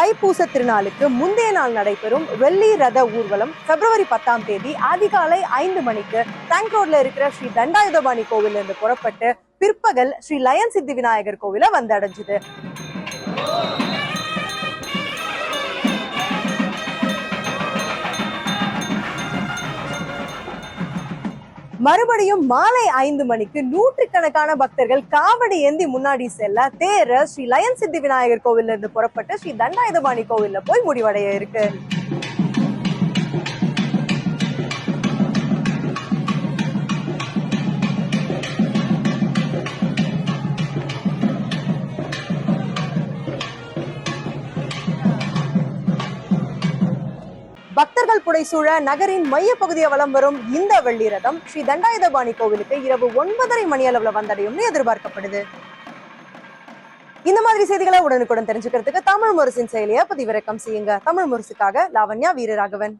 தைப்பூச திருநாளுக்கு முந்தைய நாள் நடைபெறும் வெள்ளி ரத ஊர்வலம் பிப்ரவரி பத்தாம் தேதி அதிகாலை ஐந்து மணிக்கு டேங்க் ரோட்ல இருக்கிற ஸ்ரீ தண்டாயுதபாணி கோவில் இருந்து புறப்பட்டு பிற்பகல் ஸ்ரீ லயன் சித்தி விநாயகர் கோவில வந்தடைஞ்சது. மறுபடியும் மாலை ஐந்து மணிக்கு நூற்றுக்கணக்கான பக்தர்கள் காவடி ஏந்தி முன்னாடி செல்ல தேர ஸ்ரீ லயன் சித்தி விநாயகர் கோவில்ல இருந்து புறப்பட்டு ஸ்ரீ தண்டாயுதபாணி கோவில்ல போய் முடிவடைய இருக்கு. பக்தர்கள் புடைசூழ நகரின் மைய பகுதியை வலம் வரும் இந்த வெள்ளி ரதம் ஸ்ரீ தண்டாயுதபாணி கோவிலுக்கு இரவு ஒன்பதரை மணி அளவுல வந்தடையும்னு எதிர்பார்க்கப்படுது. இந்த மாதிரி செய்திகளை உடனுக்குடன் தெரிஞ்சுக்கிறதுக்கு தமிழ் முரசின் செயலியை பதிவிறக்கம் செய்யுங்க. தமிழ் முரசுக்காக லாவண்யா வீரராகவன்.